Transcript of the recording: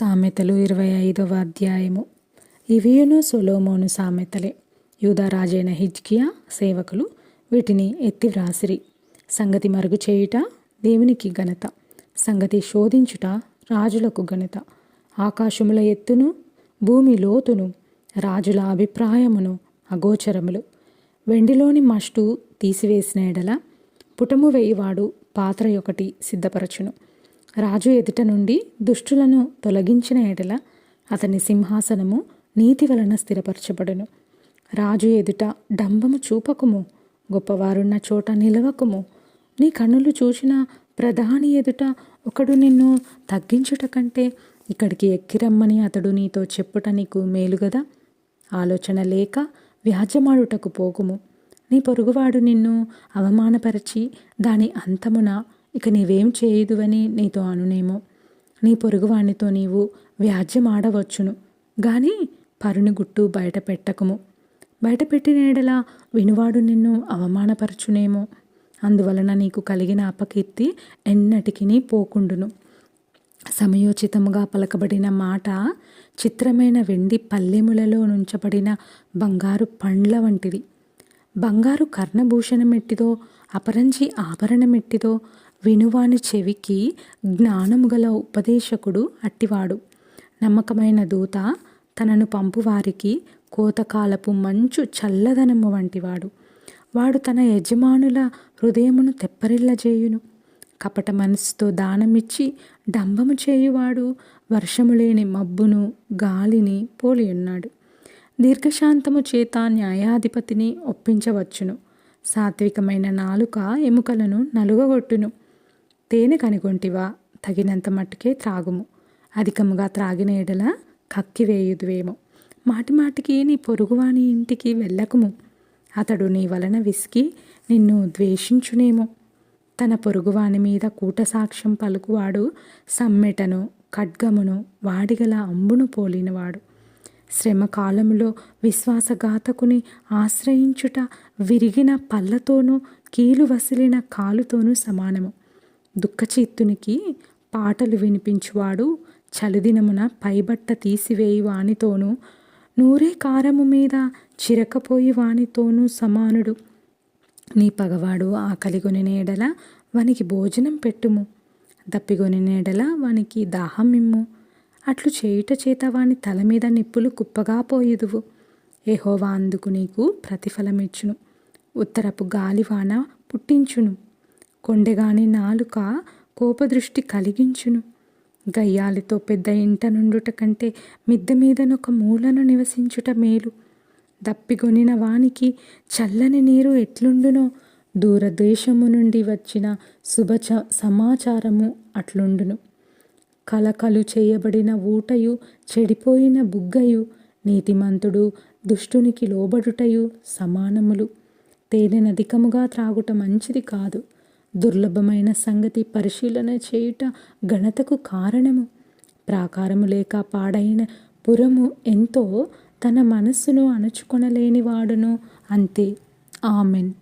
సామెతలు ఇరవై ఐదవ అధ్యాయము. ఇవియును సొలోమోను సామెతలే. యూదరాజైన హిజ్కియా సేవకులు వీటిని ఎత్తి వ్రాసిరి. సంగతి మరుగు చేయుట దేవునికి ఘనత. సంగతి శోధించుట రాజులకు ఘనత. ఆకాశముల ఎత్తును భూమి లోతును రాజుల అభిప్రాయమును అగోచరములు. వెండిలోని మష్టు తీసివేసిన ఎడల పుటము వేయివాడు పాత్ర ఒకటి సిద్ధపరచును. రాజు ఎదుట నుండి దుష్టులను తొలగించిన ఎడల అతని సింహాసనము నీతి వలన స్థిరపరచబడును. రాజు ఎదుట డంబము చూపకుము గొప్పవారున్న చోట నిలవకుము. నీ కన్నులు చూసిన ప్రధాని ఎదుట ఒకడు నిన్ను తగ్గించుట కంటే ఇక్కడికి ఎక్కిరమ్మని అతడు నీతో చెప్పుట నీకు మేలుగదా ఆలోచన లేక వ్యాజ్యమాడుటకు పోకుము నీ పొరుగువాడు నిన్ను అవమానపరచి దాని అంతమున ఇక నీవేం చేయదువని నీతో అనునేమో. నీ పొరుగువానితో నీవు వ్యాజ్యమాడవచ్చును. గాని పరుని గుట్టు బయట పెట్టకము బయట పెట్టినేడలా వినువాడు నిన్ను అవమానపరచునేమో. అందువలన నీకు కలిగిన అపకీర్తి ఎన్నటికి పోకుండును. సమయోచితముగా పలకబడిన మాట చిత్రమైన వెండి పల్లెములలో నుంచబడిన బంగారు పండ్ల వంటిది. బంగారు కర్ణభూషణమెట్టిదో అపరంజి ఆభరణమెట్టిదో వినువాని చెవికి జ్ఞానము గల ఉపదేశకుడు అట్టివాడు. నమ్మకమైన దూత తనను పంపువారికి కోతకాలపు మంచు చల్లదనము వంటివాడు. వాడు తన యజమానుల హృదయమును తెప్పరిల్లజేయును. కపట మనసుతో దానమిచ్చి డంబము చేయువాడు వర్షము లేని మబ్బును గాలిని పోలియున్నాడు. దీర్ఘశాంతము చేత న్యాయాధిపతిని ఒప్పించవచ్చును. సాత్వికమైన నాలుక ఎముకలను నలుగగొట్టును. తేనె కనుగొంటివా? తగినంత మట్టుకే త్రాగుము. అధికముగా త్రాగిన ఎడల కక్కివేయుదువేమో మాటి మాటికి నీ పొరుగువాని ఇంటికి వెళ్ళకుము. అతడు నీ వలన విసికి నిన్ను ద్వేషించునేమో. తన పొరుగువాని మీద కూటసాక్ష్యం పలుకువాడు సమ్మెటను ఖడ్గమును వాడిగల అంబును పోలినవాడు. శ్రమకాలములో విశ్వాసఘాతకుని ఆశ్రయించుట విరిగిన పళ్ళతోనూ కీలు వసిలిన కాలుతోనూ సమానము. దుఃఖచిత్తునికి పాటలు వినిపించువాడు చలిదినమున పైబట్ట తీసివేయి వానితోనూ నూరే కారము మీద చిరకపోయి వానితోనూ సమానుడు. నీ పగవాడు ఆకలిగొని నేడల వానికి భోజనం పెట్టుము. దప్పిగొని నేడల వానికి దాహం ఇమ్ము అట్లు చేయుట చేత వాని తల మీద నిప్పులు కుప్పగా పోయుదువు. ఏహోవా అందుకు నీకు ప్రతిఫలమిచ్చును. ఉత్తరపు గాలివాన పుట్టించును. కొండెగాని నాలుక కోపదృష్టి కలిగించును. గయ్యాలితో పెద్ద ఇంట నుండుట కంటే మిద్దె మీదనొక మూలను నివసించుట మేలు. దప్పిగొనిన వానికి చల్లని నీరు ఎట్లుండునో దూరదేశము నుండి వచ్చిన శుభ సమాచారము అట్లుండును. కలకలు చేయబడిన ఊటయు చెడిపోయిన బుగ్గయు నీతిమంతుడు దుష్టునికి లోబడుటయు సమానములు. తేనెనధికముగా త్రాగుట మంచిది కాదు. దుర్లభమైన సంగతి పరిశీలన చేయుట ఘనతకు కారణము. ప్రాకారము లేక పాడైన పురము ఎంతో తన మనస్సును అణుచుకొనలేని వాడును అంతే. ఆమెన్.